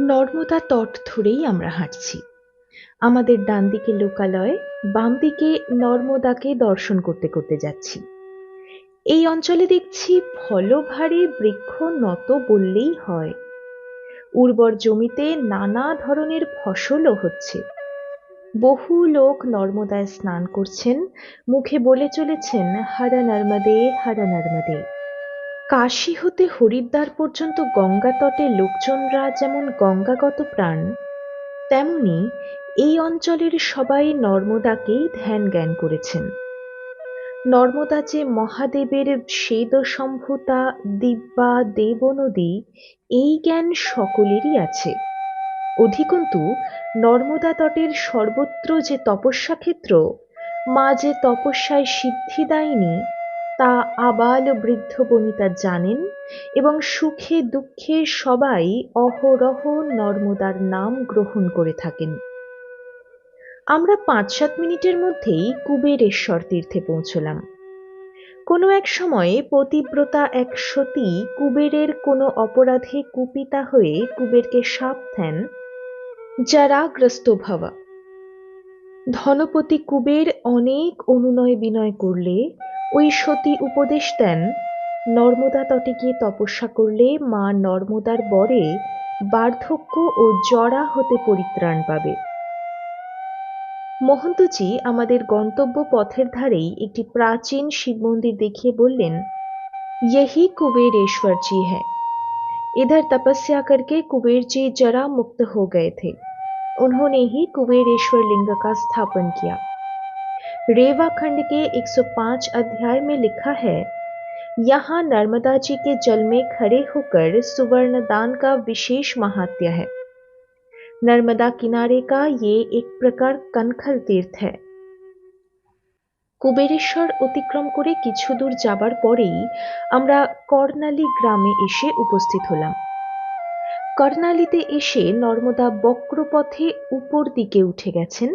নর্মদা তট ধরেই আমরা হাঁটছি। আমাদের ডান দিকে লোকালয় বাম দিকে নর্মদাকে দর্শন করতে করতে যাচ্ছি। এই অঞ্চলে দেখছি ফলভারী বৃক্ষ নত বললেই হয়। উর্বর জমিতে নানা ধরনের ফসলও হচ্ছে। বহু লোক নর্মদায় স্নান করছেন, মুখে বলে চলেছেন, হারা নর্মদে হারা নর্মদে। কাশী হতে হরিদ্বার পর্যন্ত গঙ্গা তটে লোকজনরা যেমন গঙ্গাগত প্রাণ, তেমনি এই অঞ্চলের সবাই নর্মদাকেই ধ্যান জ্ঞান করেছেন। নর্মদা যে মহাদেবের স্বেদ সম্ভূতা দিব্যা, দেবনদী, এই জ্ঞান সকলেরই আছে। অধিকন্তু, নর্মদা তটের সর্বত্র যে তপস্যা ক্ষেত্র মা যে তপস্যায় সিদ্ধি সিদ্ধিদায়িনী তা আবাল বৃদ্ধ বনিতা জানেন এবং সুখে দুঃখে সবাই অহরহ নর্মদার নাম গ্রহণ করে থাকেন। আমরা পাঁচ সাত মিনিটের মধ্যেই কুবেরেশ্বর তীর্থে পৌঁছলাম। কোনো এক সময়ে পতিব্রতা এক সতী কুবেরের কোনো অপরাধে কুপিতা হয়ে কুবেরকে সাপ দেন যা রাগ্রস্ত ভাবা। ধনপতি কুবের অনেক অনুনয় বিনয় করলে ওই সতী উপদেশ দেন নর্মদা তটে গিয়ে তপস্যা করলে মা নর্মদার বরে বার্ধক্য ও জরা হতে পরিত্রাণ পাবে মহন্তজি আমাদের গন্তব্য পথের ধারেই একটি প্রাচীন শিব মন্দির দেখিয়ে বললেন यही कुबेरेश्वर जी है इधर तपस्या करके कुबेर जी जरा मुक्त हो गए थे उन्होंने ही कुबेरेश्वर लिंग का स्थापन किया रेवा खंड के 105 अध्याय में लिखा है यहाँ नर्मदा जी के जल में खड़े होकर सुवर्ण दान का विशेष महात्य है नर्मदा किनारे का ये एक प्रकार कनखल तीर्थ है কুবেরেশ্বর অতিক্রম করে কিছু দূর যাবার পরেই আমরা কর্ণালী গ্রামে এসে উপস্থিত হলাম কর্ণালীতে এসে নর্মদা বক্রপথে উপর দিকে উঠে গেছেন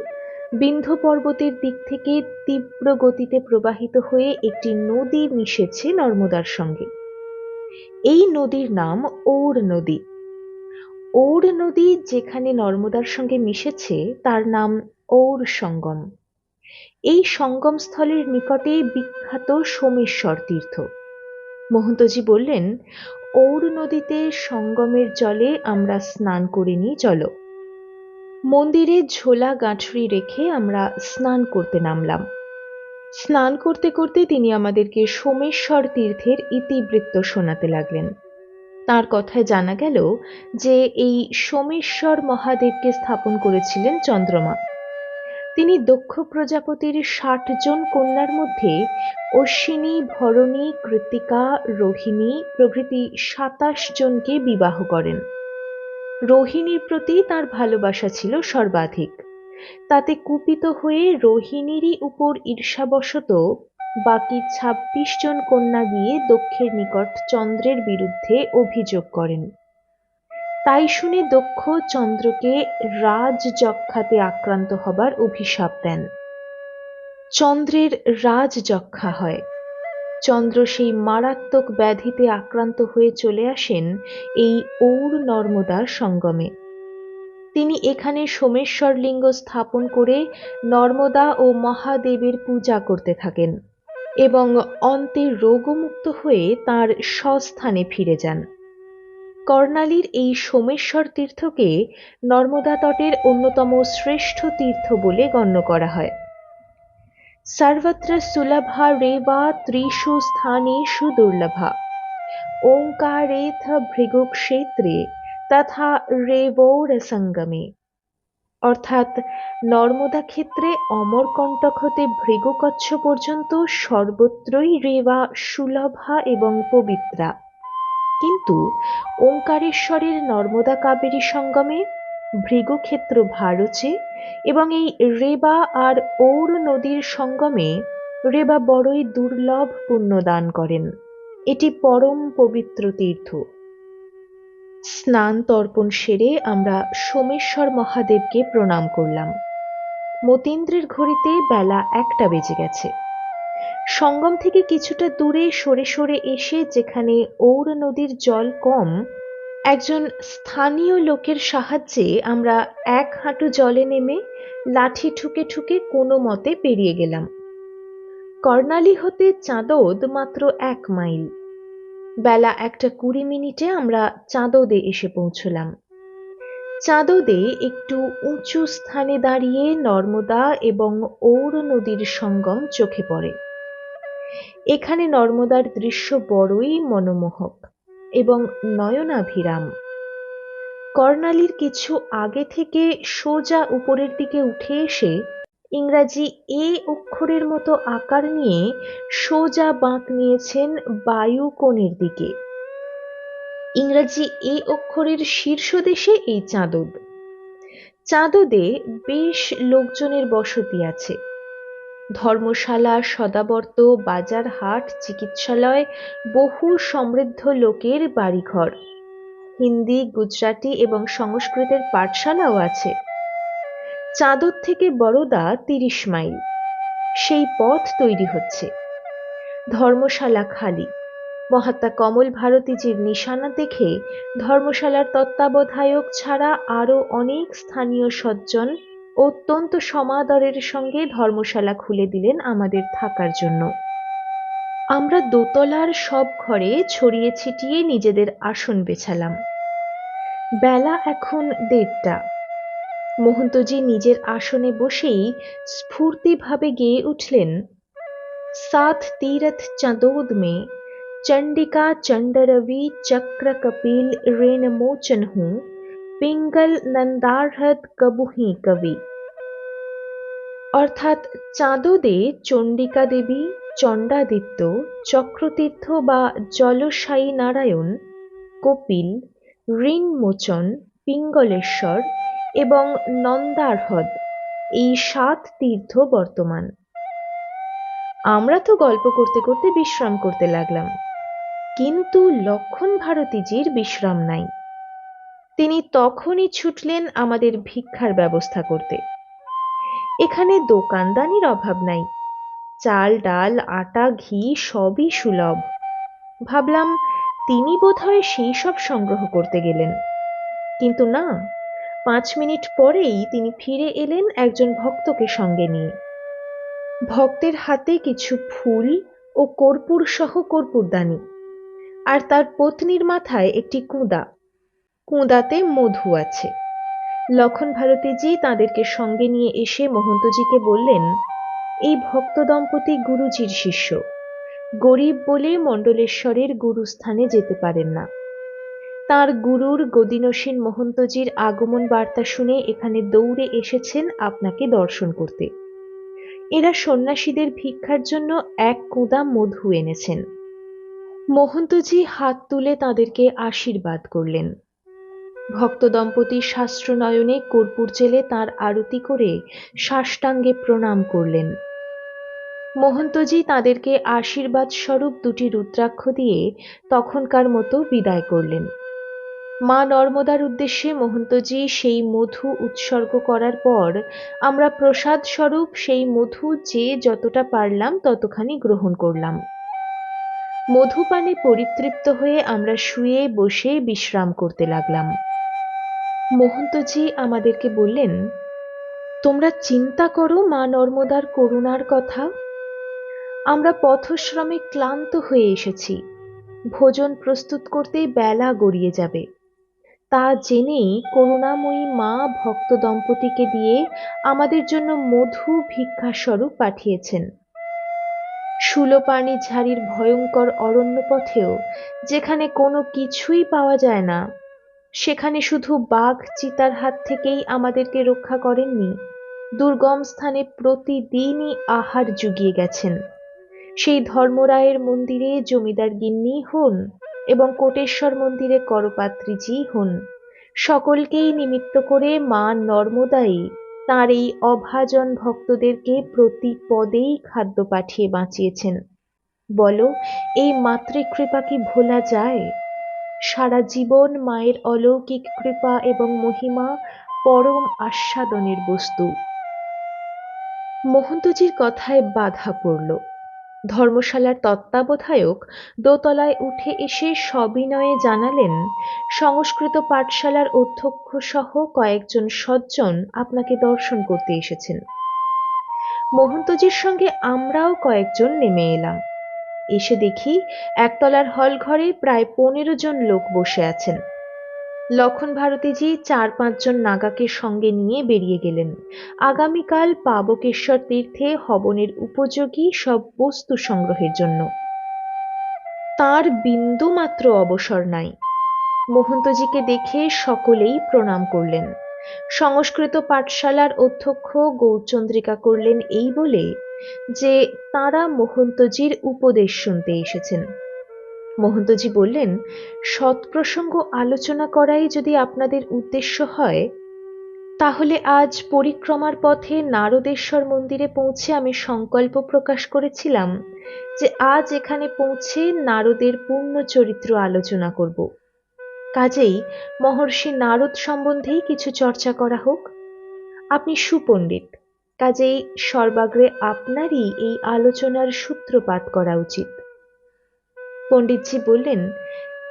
বিন্ধ্য পর্বতের দিক থেকে তীব্র গতিতে প্রবাহিত হয়ে একটি নদী মিশেছে নর্মদার সঙ্গে। এই নদীর নাম ঔর নদী। ঔর নদী যেখানে নর্মদার সঙ্গে মিশেছে, তার নাম ঔর সঙ্গম। এই সঙ্গম স্থলের নিকটেই বিখ্যাত সোমেশ্বর তীর্থ। মহন্তজি বললেন, ঔর নদীতে সঙ্গমের জলে আমরা স্নান করে নিই চলো। মন্দিরে ঝোলা গাঁঠরি রেখে আমরা স্নান করতে নামলাম। স্নান করতে করতে তিনি আমাদেরকে সোমেশ্বর তীর্থের ইতিবৃত্ত শোনাতে লাগলেন। তার কথায় জানা গেল যে এই সোমেশ্বর মহাদেবকে স্থাপন করেছিলেন চন্দ্রমা। তিনি দক্ষ প্রজাপতির ষাট জন কন্যার মধ্যে অশ্বিনী, ভরণী কৃতিকা রোহিণী প্রভৃতি সাতাশ জনকে বিবাহ করেন। রোহিণীর প্রতি তার ভালোবাসা ছিল সর্বাধিক। তাতে কুপিত হয়ে রোহিণীরই উপর ঈর্ষাবশত বাকি ছাব্বিশ জন কন্যা গিয়ে দক্ষের নিকট চন্দ্রের বিরুদ্ধে অভিযোগ করেন। তাই শুনে দক্ষ চন্দ্রকে রাজযক্ষাতে আক্রান্ত হবার অভিশাপ দেন। চন্দ্রের রাজযক্ষা হয়। চন্দ্র সেই মারাত্মক ব্যাধিতে আক্রান্ত হয়ে চলে আসেন এই ঔর নর্মদার সঙ্গমে। তিনি এখানে সোমেশ্বর লিঙ্গ স্থাপন করে নর্মদা ও মহাদেবের পূজা করতে থাকেন এবং অন্তে রোগমুক্ত হয়ে তার স্বস্থানে ফিরে যান। কর্ণালীর এই সোমেশ্বর তীর্থকে নর্মদা তটের অন্যতম শ্রেষ্ঠ তীর্থ বলে গণ্য করা হয়। সর্বত্র সুলভা রেবা ত্রিষু স্থানেষু দুর্লভা ওঙ্কারেথ ভৃগুক্ষেত্রে তথা রেবৌর সঙ্গমে অর্থাৎ নর্মদা ক্ষেত্রে অমরকণ্টক হতে ভৃগুকচ্ছ পর্যন্ত সর্বত্রই রেবা সুলভা এবং পবিত্রা। কিন্তু ওঙ্কারেশ্বরের নর্মদা কাবেরী সঙ্গমে ভৃগুক্ষেত্র ভারচে এবং এই রেবা আর ঔর নদীর সঙ্গমে রেবা বড়ই দুর্লভ পুণ্য দান করেন। এটি পরম পবিত্র তীর্থ। স্নান তর্পণ সেরে আমরা সোমেশ্বর মহাদেবকে প্রণাম করলাম। মতীন্দ্রের ঘড়িতে বেলা একটা বেজে গেছে। সঙ্গম থেকে কিছুটা দূরে সরে সরে এসে যেখানে ঔর নদীর জল কম একজন স্থানীয় লোকের সাহায্যে আমরা এক হাঁটু জলে নেমে লাঠি ঠুকে ঠুকে কোনো মতে পেরিয়ে গেলাম। কর্ণালী হতে চাঁদদ মাত্র এক মাইল। বেলা একটা কুড়ি মিনিটে আমরা চাঁদদে এসে পৌঁছলাম। চাঁদদে একটু উঁচু স্থানে দাঁড়িয়ে নর্মদা এবং ঔর নদীর সঙ্গম চোখে পড়ে। এখানে নর্মদার দৃশ্য বড়ই মনোমোহক। এবং নয়নাভিরাম। কর্ণালীর কিছু আগে থেকে সোজা উপরের দিকে উঠে এসে ইংরাজি এ অক্ষরের মতো আকার নিয়ে সোজা বাঁক নিয়েছেন বায়ু কোণের দিকে। ইংরাজি এ অক্ষরের শীর্ষ দেশে এই চাঁদদ। চাঁদদে বেশ লোকজনের বসতি আছে। ধর্মশালা, সদাবর্ত বাজার হাট চিকিৎসালয়, বহু সমৃদ্ধ লোকের বাড়িঘর। হিন্দি, গুজরাটি এবং সংস্কৃতের পাঠশালাও আছে। চাঁদর থেকে বড়দা তিরিশ মাইল। সেই পথ তৈরি হচ্ছে। ধর্মশালা খালি। মহাত্মা কমল ভারতীজির নিশানা দেখে ধর্মশালার তত্ত্বাবধায়ক ছাড়া আরও অনেক স্থানীয় সজ্জন অত্যন্ত সমাদরের সঙ্গে ধর্মশালা খুলে দিলেন আমাদের থাকার জন্য। আমরা দোতলার সব ঘরে ছড়িয়ে ছিটিয়ে নিজেদের আসন বেছালাম। বেলা এখন দেড়টা। মহন্তজি নিজের আসনে বসেই স্ফূর্তিভাবে গেয়ে উঠলেন, সাত তীরথ চাঁদোদ মে, চণ্ডিকা চণ্ডরবি চক্র কপিল রেণ মোচন হুঁ পিঙ্গল নন্দারহত কবুহি কবি অর্থাৎ চাঁদদে চণ্ডিকা দেবী চণ্ডাদিত্য চক্রতীর্থ বা জলসায়ী নারায়ণ কপিল ঋণমোচন পিঙ্গলেশ্বর এবং নন্দারহদ, এই সাত তীর্থ বর্তমান। আমরা তো গল্প করতে করতে বিশ্রাম করতে লাগলাম। কিন্তু লক্ষণ ভারতীজির বিশ্রাম নাই। তিনি তখনই ছুটলেন আমাদের ভিক্ষার ব্যবস্থা করতে। এখানে দোকানদানির অভাব নাই। চাল, ডাল, আটা, ঘি সবই সুলভ। ভাবলাম তিনি বোধহয় সেই সব সংগ্রহ করতে গেলেন। কিন্তু না, পাঁচ মিনিট পরেই তিনি ফিরে এলেন একজন ভক্তকে সঙ্গে নিয়ে। ভক্তের হাতে কিছু ফুল ও কর্পূর সহ কর্পূরদানি। আর তার পত্নীর মাথায় একটি কুঁদা। কুঁদাতে মধু আছে। লক্ষণ ভারতীজি তাদেরকে সঙ্গে নিয়ে এসে মহন্তজিকে বললেন, এই ভক্ত দম্পতি গুরুজির শিষ্য। গরিব বলে মণ্ডলেশ্বরের গুরুস্থানে যেতে পারেন না। তার গুরুর গদিনসীন মহন্তজির আগমন বার্তা শুনে এখানে দৌড়ে এসেছেন আপনাকে দর্শন করতে। এরা সন্ন্যাসীদের ভিক্ষার জন্য এক কুদা মধু এনেছেন। মহন্তজি হাত তুলে তাদেরকে আশীর্বাদ করলেন। ভক্ত দম্পতি শাস্ত্রনয়নে কর্পূর জেলে তাঁর আরতি করে সাষ্টাঙ্গে প্রণাম করলেন। মহন্তজি তাদেরকে আশীর্বাদ স্বরূপ দুটি রুদ্রাক্ষ দিয়ে তখনকার মতো বিদায় করলেন। মা নর্মদার উদ্দেশ্যে মহন্তজি সেই মধু উৎসর্গ করার পর আমরা প্রসাদ স্বরূপ সেই মধু যে যতটা পারলাম ততখানি গ্রহণ করলাম। মধুপানে পরিতৃপ্ত হয়ে আমরা শুয়ে বসে বিশ্রাম করতে লাগলাম। মহন্তজি আমাদেরকে বললেন, তোমরা চিন্তা করো মা নর্মদার করুণার কথা। আমরা পথশ্রমে ক্লান্ত হয়ে এসেছি। ভোজন প্রস্তুত করতে বেলা গড়িয়ে যাবে। তা জেনেই করুণাময়ী মা ভক্ত দম্পতিকে দিয়ে আমাদের জন্য মধু ভিক্ষাস্বরূপ পাঠিয়েছেন। সুলোপানি ঝাড়ির ভয়ঙ্কর অরণ্য পথেও যেখানে কোনো কিছুই পাওয়া যায় না সেখানে শুধু বাঘ চিতার হাত থেকেই আমাদেরকে রক্ষা করেননি, দুর্গম স্থানে প্রতিদিনই আহার জুগিয়ে গেছেন। সেই ধর্মরায়ের মন্দিরে জমিদার গিন্নি হন এবং কোটেশ্বর মন্দিরে করপাত্রীজি হন। সকলকেই নিমিত্ত করে মা নর্মদাই তাঁর এই অভাজন ভক্তদেরকে প্রতি পদেই খাদ্য পাঠিয়ে বাঁচিয়েছেন। বলো, এই মাতৃকৃপা কি ভোলা যায়? সারা জীবন মায়ের অলৌকিক কৃপা এবং মহিমা পরম আস্বাদনের বস্তু। মহন্তজির কথায় বাধা পড়ল। ধর্মশালার তত্ত্বাবধায়ক দোতলায় উঠে এসে সবিনয়ে জানালেন, সংস্কৃত পাঠশালার অধ্যক্ষ সহ কয়েকজন সজ্জন আপনাকে দর্শন করতে এসেছেন। মহন্তজির সঙ্গে আমরাও কয়েকজন নেমে এলাম। এসে দেখি একতলার হল ঘরে প্রায় পনেরো জন লোক বসে আছেন। লক্ষণ ভারতীজি চার পাঁচজন নাগাকে সঙ্গে নিয়ে বেরিয়ে গেলেন। আগামীকাল পাবকেশ্বর তীর্থে হবনের উপযোগী সব বস্তু সংগ্রহের জন্য। তার বিন্দু মাত্র অবসর নাই। মহন্তজিকে দেখে সকলেই প্রণাম করলেন। সংস্কৃত পাঠশালার অধ্যক্ষ গৌরচন্দ্রিকা করলেন এই বলে যে তারা মহন্তজির উপদেশ শুনতে এসেছেন। মহন্তজি বললেন, সৎপ্রসঙ্গ আলোচনা করাই যদি আপনাদের উদ্দেশ্য হয়, তাহলে আজ পরিক্রমার পথে নারদেশ্বর মন্দিরে পৌঁছে আমি সংকল্প প্রকাশ করেছিলাম যে আজ এখানে পৌঁছে নারদের পূর্ণ চরিত্র আলোচনা করব। কাজেই মহর্ষি নারদ সম্বন্ধেই কিছু চর্চা করা হোক। আপনি সুপণ্ডিত। কাজেই সর্বাগ্রে আপনারই এই আলোচনার সূত্রপাত করা উচিত পণ্ডিতজি বললেন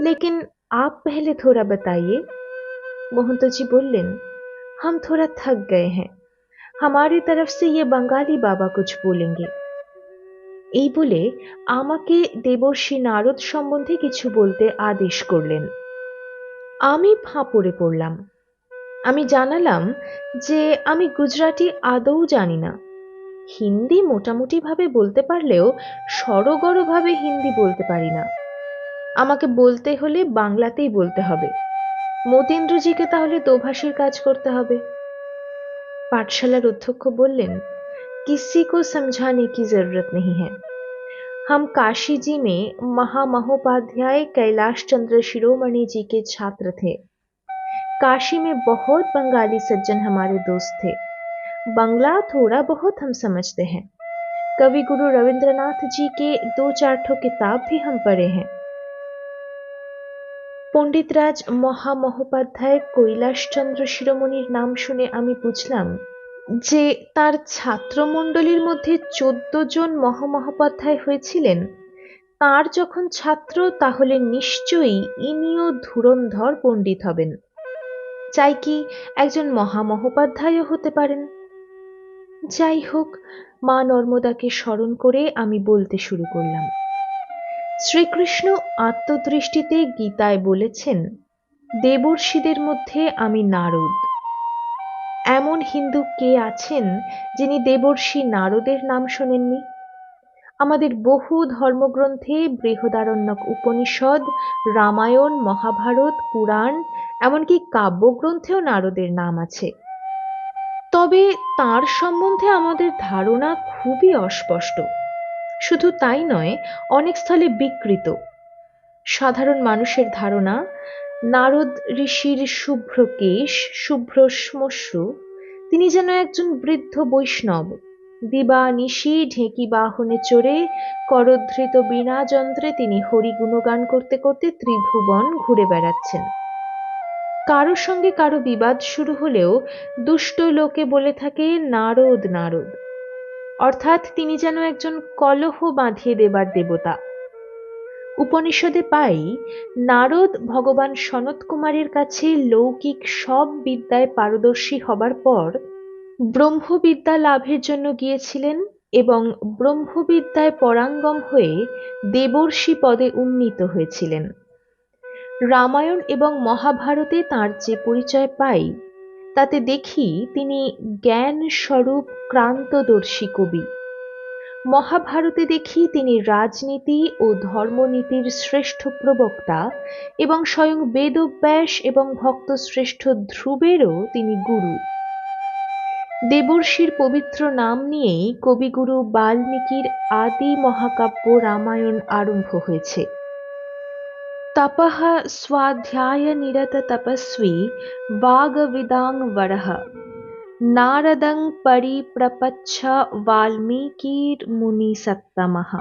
লেকিন आप पहले थोड़ा बताइए महंतो जी बोलें हम थोड़ा थक गए हैं हमारी तरफ से ये बंगाली बाबा कुछ बोलेंगे এই বলে আমাকে দেবর্ষী নারদ সম্বন্ধে কিছু বলতে আদেশ করলেন আমি ফাঁপড়ে পড়লাম আমি জানালাম যে আমি গুজরাটি আদৌ জানি না হিন্দি মোটামুটিভাবে বলতে পারলেও সড়গড়ভাবে হিন্দি বলতে পারি না আমাকে বলতে হলে বাংলাতেই বলতে হবে মতীন্দ্রজিকে তাহলে দোভাষীর কাজ করতে হবে পাঠশালার অধ্যক্ষ বললেন किसी को समझाने की जरूरत नहीं है हम काशी जी में महामहोपाध्याय कैलाश चंद्र शिरोमणि जी के छात्र थे काशी में बहुत बंगाली सज्जन हमारे दोस्त थे बंगला थोड़ा बहुत हम समझते हैं कवि गुरु रविंद्रनाथ जी के दो चार ठो किताब भी हम पढ़े हैं পণ্ডিতরাজ মহামহোপাধ্যায় কৈলাসচন্দ্র শিরোমণির নাম শুনে আমি বুঝলাম যে তার ছাত্রমণ্ডলীর মধ্যে চোদ্দ জন মহামহোপাধ্যায় হয়েছিলেন তার যখন ছাত্র তাহলে নিশ্চয়ই ইনিও ধুরন্ধর পণ্ডিত হবেন চাই কি একজন মহামহোপাধ্যায়ও হতে পারেন। যাই হোক, মা নর্মদাকে স্মরণ করে আমি বলতে শুরু করলাম। শ্রীকৃষ্ণ আত্মদৃষ্টিতে গীতায় বলেছেন, দেবর্ষীদের মধ্যে আমি নারদ। এমন হিন্দু কে আছেন যিনি দেবর্ষী নারদের নাম শোনেননি? আমাদের বহু ধর্মগ্রন্থে বৃহদারণ্যক উপনিষদ, রামায়ণ, মহাভারত, পুরাণ এমনকি কাব্যগ্রন্থেও নারদের নাম আছে। তবে তার সম্বন্ধে আমাদের ধারণা খুবই অস্পষ্ট। শুধু তাই নয়, অনেক স্থলে বিকৃত। সাধারণ মানুষের ধারণা, নারদ ঋষির শুভ্র কেশ, শুভ্র শ্মশ্রু তিনি যেন একজন বৃদ্ধ বৈষ্ণব। দিবা নিশি ঢেঁকি বাহনে চড়ে করধৃত বীণা যন্ত্রে তিনি হরি গুণগান করতে করতে ত্রিভুবন ঘুরে বেড়াচ্ছেন। কারও সঙ্গে কারও বিবাদ শুরু হলেও দুষ্ট লোকে বলে থাকে, নারদ নারদ। অর্থাৎ তিনি যেন একজন কলহ বাঁধিয়ে দেবার দেবতা। উপনিষদে পাই, নারদ ভগবান সনত কুমারের কাছে লৌকিক সব বিদ্যায় পারদর্শী হবার পর ব্রহ্মবিদ্যা লাভের জন্য গিয়েছিলেন এবং ব্রহ্মবিদ্যায় পরাঙ্গম হয়ে দেবর্ষি পদে উন্নীত হয়েছিলেন। রামায়ণ এবং মহাভারতে তার যে পরিচয় পাই, তাতে দেখি তিনি জ্ঞান স্বরূপ ক্রান্তদর্শী কবি। মহাভারতে দেখি তিনি রাজনীতি ও ধর্মনীতির শ্রেষ্ঠ প্রবক্তা এবং স্বয়ং বেদব্যাস এবং ভক্ত শ্রেষ্ঠ ধ্রুবেরও তিনি গুরু। দেবর্ষির পবিত্র নাম নিয়েই কবিগুরু বাল্মীকির আদি মহাকাব্য রামায়ণ আরম্ভ হয়েছে। তপঃ স্বাধ্যায় নিরত তপস্বী বাগবিদাং বরহ নারদং পরিপ্রপচ্ছ বাল্মীকির মুনি সত্তমঃ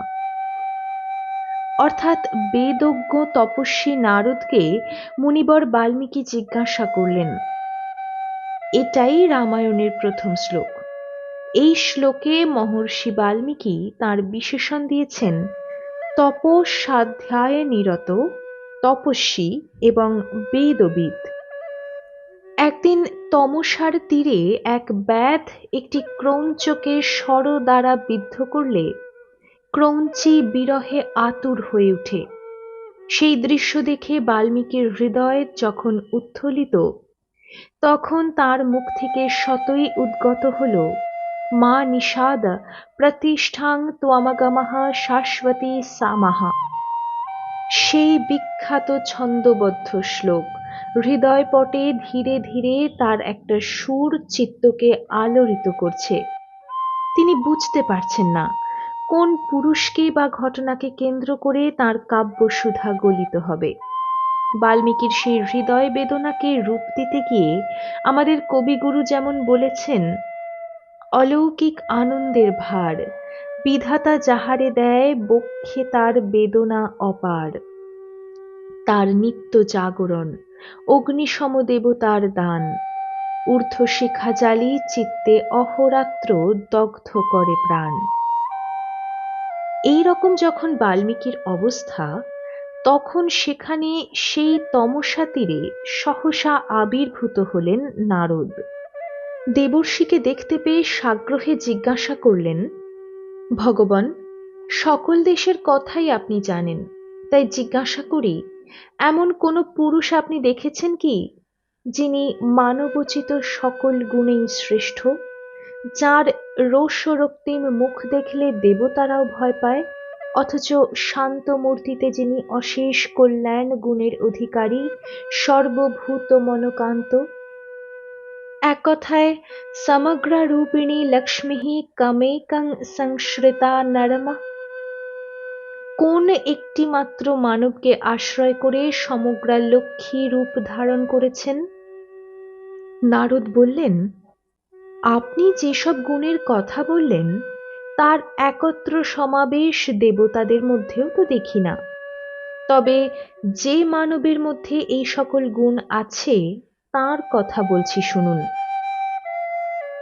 অর্থাৎ বেদজ্ঞ তপস্বী নারদকে মুনিবর বাল্মীকি জিজ্ঞাসা করলেন, এটাই রামায়ণের প্রথম শ্লোক। এই শ্লোকে মহর্ষি বাল্মীকি তার বিশেষণ দিয়েছেন তপস্বাধ্যায়ে নিরত তপস্বী এবং বেদবিদ। একদিন তমসার তীরে এক ব্যাধ একটি ক্রৌঞ্চকে স্বর দ্বারা বিদ্ধ করলে ক্রৌঞ্চি বিরহে আতুর হয়ে ওঠে সেই দৃশ্য দেখে বাল্মীকির হৃদয় যখন উত্থলিত, তখন তার মুখ থেকে শতই উদ্গত হল, মা নিষাদ প্রতিষ্ঠাং ত্বমাগমাহা শাশ্বতী সামাহা। সেই বিখ্যাত ছন্দবদ্ধ শ্লোক। হৃদয়পটে ধীরে ধীরে তার একটা সুর চিত্তকে আলোড়িত করছে। তিনি বুঝতে পারছেন না, কোন পুরুষকে বা ঘটনাকে কেন্দ্র করে তার কাব্যসুধা গলিত হবে। বাল্মীকির সেই হৃদয় বেদনাকে রূপ দিতে গিয়ে আমাদের কবিগুরু যেমন বলেছেন, অলৌকিক আনন্দের ভার বিধাতা যাহারে দেয়, বক্ষে তার বেদনা অপার। তার নিত্য জাগরণ অগ্নিসম দেবতার দান। ঊর্ধ্ব শিখা জালি চিত্তে অহরাত্র দগ্ধ করে প্রাণ। এই রকম যখন বাল্মীকির অবস্থা, তখন সেখানে সেই তমসা তীরে সহসা আবির্ভূত হলেন নারদ। দেবর্ষিকে দেখতে পেয়ে সাগ্রহে জিজ্ঞাসা করলেন ভগবান, সকল দেশের কথাই আপনি জানেন, তাই জিজ্ঞাসা করি, এমন কোন পুরুষ আপনি দেখেছেন কি, যিনি মানবোচিত সকল গুণেই শ্রেষ্ঠ, যার রোষরক্তিম মুখ দেখলে দেবতারাও ভয় পায়, অথচ শান্ত মূর্তিতে যিনি অশেষ কল্যাণ গুণের অধিকারী সর্বভূত মনকান্ত এক কথায় সমগ্র রূপিণী লক্ষ্মী কমেকং সংশ্রিতা নরমা। কোন একটি মাত্র মানবকে আশ্রয় করে সমগ্র লক্ষ্মী রূপ ধারণ করেছেন? নারদ বললেন, আপনি যেসব গুণের কথা বললেন, তার একত্র সমাবেশ দেবতাদের মধ্যেও তো দেখি না। তবে যে মানবের মধ্যে এই সকল গুণ আছে তার কথা বলছি শুনুন।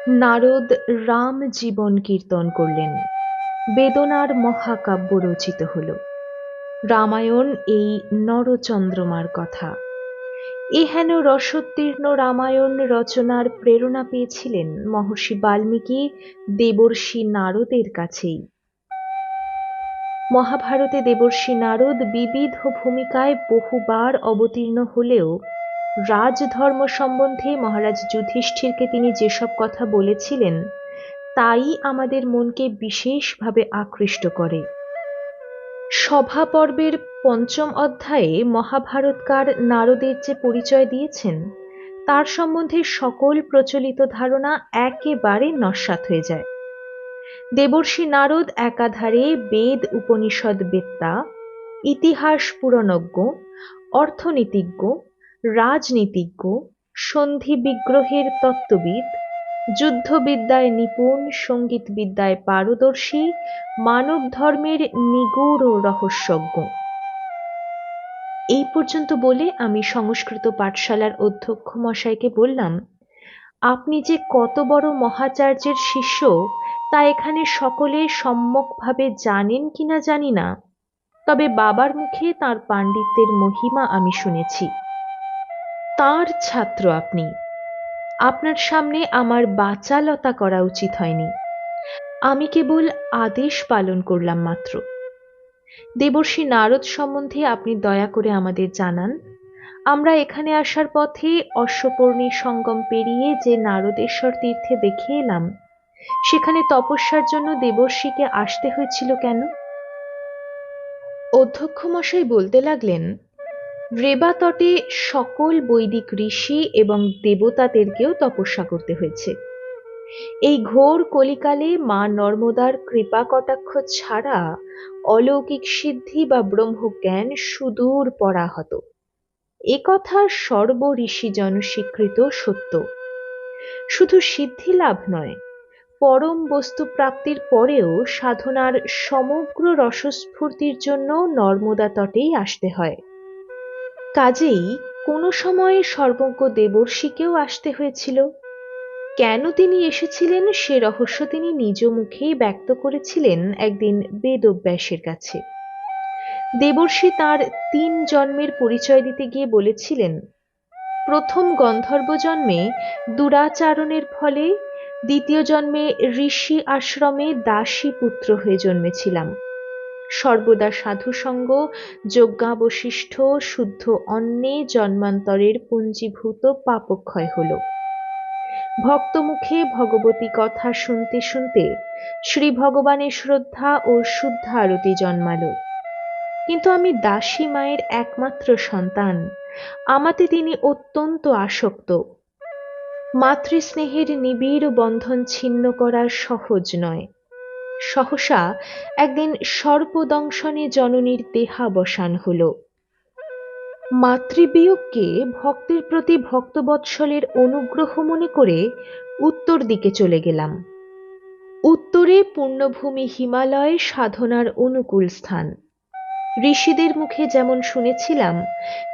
নারদ রাম জীবন কীর্তন করলেন। বেদনার মহাকাব্য রচিত হল। রামায়ণ এই নরচন্দ্রমার কথা। এহেন রসোত্তীর্ণ রামায়ণ রচনার প্রেরণা পেয়েছিলেন মহর্ষি বাল্মীকি দেবর্ষি নারদের কাছেই। মহাভারতে দেবর্ষি নারদ বিবিধ ভূমিকায় বহুবার অবতীর্ণ হলেও রাজধর্ম সম্বন্ধে মহারাজ যুধিষ্ঠিরকে তিনি যেসব কথা বলেছিলেন, তাই আমাদের মনকে বিশেষভাবে আকৃষ্ট করে। সভা পর্বের পঞ্চম অধ্যায়ে মহাভারতকার নারদের যে পরিচয় দিয়েছেন, তার সম্বন্ধে সকল প্রচলিত ধারণা একেবারে নস্বাত হয়ে যায়। দেবর্ষি নারদ একাধারে বেদ, উপনিষদ, বেত্তা, ইতিহাস পুরনজ্ঞ, অর্থনীতিজ্ঞ রাজনীতিজ্ঞ, সন্ধি বিগ্রহের তত্ত্ববিদ, যুদ্ধবিদ্যায় নিপুণ, সঙ্গীতবিদ্যায় পারদর্শী, মানব ধর্মের নিগূঢ় রহস্যজ্ঞ। এই পর্যন্ত বলে আমি সংস্কৃত পাঠশালার অধ্যক্ষ মশাইকে বললাম, আপনি যে কত বড় মহাচার্যের শিষ্য, তা এখানে সকলে সম্যকভাবে জানেন কিনা জানি না, তবে বাবার মুখে তার পাণ্ডিত্যের মহিমা আমি শুনেছি। তার ছাত্র আপনি। আপনার সামনে আমার বাচালতা করা উচিত হয়নি। আমি কেবল আদেশ পালন করলাম মাত্র। দেবর্ষী নারদ সম্বন্ধে আপনি দয়া করে আমাদের জানান। আমরা এখানে আসার পথে অশ্বপর্ণী সঙ্গম পেরিয়ে যে নারদেশ্বর তীর্থে দেখে এলাম, সেখানে তপস্যার জন্য দেবর্ষীকে আসতে হয়েছিল কেন? অধ্যক্ষ মশাই বলতে লাগলেন রেবা তটে সকল বৈদিক ঋষি এবং দেবতাদেরকেও তপস্যা করতে হয়েছে। এই ঘোর কলিকালে মা নর্মদার কৃপা কটাক্ষ ছাড়া অলৌকিক সিদ্ধি বা ব্রহ্মজ্ঞান সুদূর পরাহত। এ কথা সর্ব ঋষিজন স্বীকৃত সত্য। শুধু সিদ্ধি লাভ নয়, পরম বস্তু প্রাপ্তির পরেও সাধনার সমগ্র রসস্ফূর্তির জন্য নর্মদা তটেই আসতে হয়। কাজেই কোনো সময়ে সর্বজ্ঞ দেবর্ষিকেও আসতে হয়েছিল। কেন তিনি এসেছিলেন সে রহস্য তিনি নিজ মুখেই ব্যক্ত করেছিলেন একদিন বেদব্যাসের কাছে। দেবর্ষি তার তিন জন্মের পরিচয় দিতে গিয়ে বলেছিলেন, প্রথম গন্ধর্ব জন্মে দুরাচারণের ফলে দ্বিতীয় জন্মে ঋষি আশ্রমে দাসী পুত্র হয়ে জন্মেছিলাম। সর্বদা সাধুসঙ্গ, যজ্ঞাবশিষ্ট, শুদ্ধ অন্নে জন্মান্তরের পুঞ্জীভূত পাপক্ষয় হল। ভক্তমুখে ভগবতী কথা শুনতে শুনতে শ্রী ভগবানের শ্রদ্ধা ও শুদ্ধ আরতি জন্মালো। কিন্তু আমি দাসী মায়ের একমাত্র সন্তান। আমাতে তিনি অত্যন্ত আসক্ত। মাতৃস্নেহের নিবিড় বন্ধন ছিন্ন করা সহজ নয়। সহসা একদিন সর্পদংশনে জননীর দেহাবসান হল। মাতৃবিয়োগকে ভক্তের প্রতি ভক্তবৎসলের অনুগ্রহ মনে করে উত্তর দিকে চলে গেলাম। উত্তরে পূর্ণভূমি হিমালয় সাধনার অনুকূল স্থান। ঋষিদের মুখে যেমন শুনেছিলাম,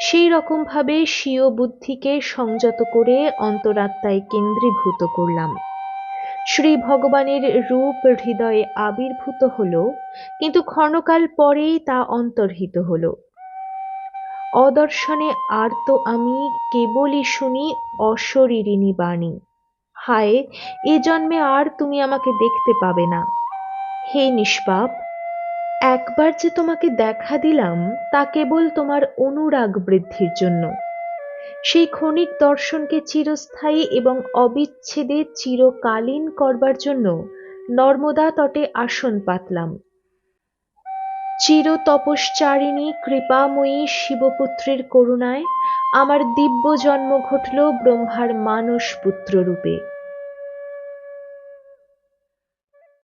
সেই রকমভাবে স্বীয় বুদ্ধিকে সংযত করে অন্তরাত্মায় কেন্দ্রীভূত করলাম। শ্রী ভগবানের রূপ হৃদয়ে আবির্ভূত হল, কিন্তু ক্ষণকাল পরেই তা অন্তর্হিত হল। অদর্শনে আর তো আমি কেবলই শুনি অশরীরিণী বাণী। হায়, এ জন্মে আর তুমি আমাকে দেখতে পাবে না। হে নিষ্পাপ, একবার যে তোমাকে দেখা দিলাম, তা কেবল তোমার অনুরাগ বৃদ্ধির জন্য। সেই ক্ষণিক দর্শনকে চিরস্থায়ী এবং অবিচ্ছেদে চিরকালীন করবার জন্য নর্মদা তটে আসন পাতলাম। চির তপশ্চারিণী কৃপাময়ী শিবপুত্রের করুণায় আমার দিব্য জন্ম ঘটল ব্রহ্মার মানস পুত্র রূপে